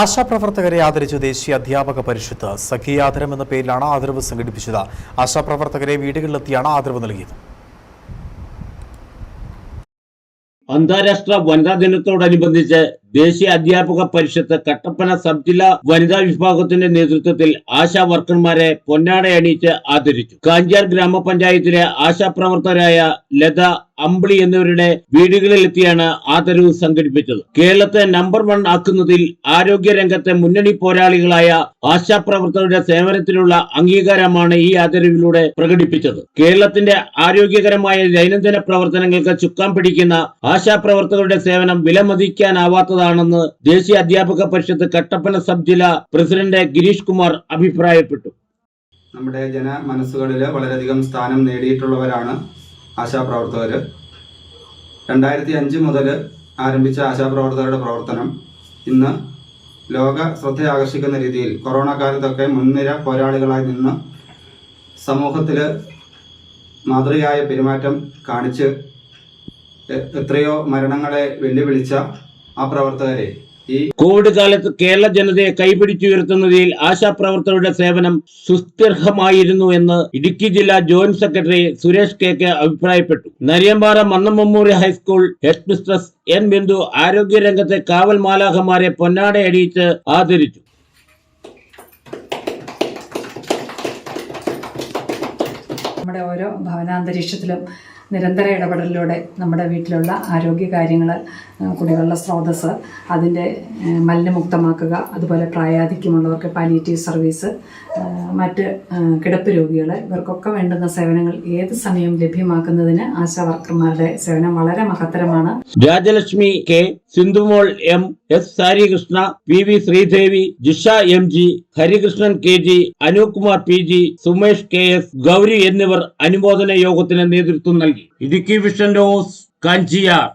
ആശാപ്രവർത്തകരെ ആദരിച്ച ദേശീയ അധ്യാപക പരിഷത്ത് സഖിയാദരം എന്ന പേരിലാണ് ആദരവ് സംഘടിപ്പിച്ചത്. ആശാപ്രവർത്തകരെ വീടുകളിലെത്തിയാണ് ആദരവ് നൽകിയത്. അന്താരാഷ്ട്ര വനിതാ ദിനത്തോടനുബന്ധിച്ച് ദേശീയ അധ്യാപക പരിഷത്ത് കട്ടപ്പന സബ് ജില്ലാ വനിതാ വിഭാഗത്തിന്റെ നേതൃത്വത്തിൽ ആശാ വർക്കർമാരെ പൊന്നാടയണിയിച്ച് ആദരിച്ചു. കാഞ്ചാർ ഗ്രാമപഞ്ചായത്തിലെ ആശാപ്രവർത്തകരായ ലത അമ്പിളി എന്നിവരുടെ വീടുകളിലെത്തിയാണ് ആദരവ് സംഘടിപ്പിച്ചത്. കേരളത്തെ നമ്പർ വൺ ആക്കുന്നതിൽ ആരോഗ്യ രംഗത്തെ മുന്നണി പോരാളികളായ ആശാപ്രവർത്തകരുടെ സേവനത്തിനുള്ള അംഗീകാരമാണ് ഈ ആദരവിലൂടെ പ്രകടിപ്പിച്ചത്. കേരളത്തിന്റെ ആരോഗ്യകരമായ ദൈനംദിന പ്രവർത്തനങ്ങൾക്ക് ചുക്കാൻ പിടിക്കുന്ന ആശാപ്രവർത്തകരുടെ സേവനം വിലമതിക്കാനാവാത്തതാണെന്ന് ദേശീയ അധ്യാപക പരിഷത്ത് കട്ടപ്പന സബ് ജില്ലാ പ്രസിഡന്റ് ഗിരീഷ് കുമാർ അഭിപ്രായപ്പെട്ടു. നമ്മുടെ ജന മനസ്സുകളിൽ വളരെയധികം സ്ഥാനം നേടിയിട്ടുള്ളവരാണ് ആശാപ്രവർത്തകർ രണ്ടായിരത്തി അഞ്ച് മുതൽ ആരംഭിച്ച ആശാപ്രവർത്തകരുടെ പ്രവർത്തനം ഇന്ന് ലോക ശ്രദ്ധ ആകർഷിക്കുന്ന രീതിയിൽ കൊറോണ കാലത്തൊക്കെ മുൻനിര പോരാളികളായി നിന്ന് സമൂഹത്തിൽ മാതൃകയായ പെരുമാറ്റം കാണിച്ച് എത്രയോ മരണങ്ങളെ വെല്ലുവിളിച്ച ആ പ്രവർത്തകരെ ഈ കോവിഡ് കാലത്ത് കേരള ജനതയെ കൈപിടിച്ചുയർത്തുന്നതിൽ ആശാപ്രവർത്തകരുടെ സേവനം സുസ്ഥിർഹമായിരുന്നു എന്ന് ഇടുക്കി ജില്ലാ joint secretary Suresh K K അഭിപ്രായപ്പെട്ടു. Nariyampara Mannam memorial high school head mistress N Bindu ആരോഗ്യരംഗത്തെ കാവൽ മാലാഖമാരെ പൊന്നാടയടിയിച്ച് ആദരിച്ചു. നമ്മുടെ ഓരോ ഭവനാന്തരീക്ഷത്തിലും നിരന്തര ഇടപെടലിലൂടെ നമ്മുടെ വീട്ടിലുള്ള ആരോഗ്യ കാര്യങ്ങൾ കുടിവെള്ള സ്രോതസ് അതിന്റെ മലിനമുക്തമാക്കുക അതുപോലെ പ്രായാധിക്യമുള്ളവർക്ക് പാലിയേറ്റീവ് സർവീസ് മറ്റ് കിടപ്പ് രോഗികൾ ഇവർക്കൊക്കെ വേണ്ടുന്ന സേവനങ്ങൾ ഏത് സമയം ലഭ്യമാക്കുന്നതിന് ആശാ വർക്കർമാരുടെ സേവനം വളരെ മഹത്തരമാണ്. Rajalakshmi K Sindhumol M S Sarikrishna P V Sreedevi Jisha M G Harikrishnan K G Anoopkumar P G Sumesh K S Gouri എന്നിവർ അനുമോദന യോഗത്തിന് നേതൃത്വം നൽകി. Idukki vision news Kanchiyar.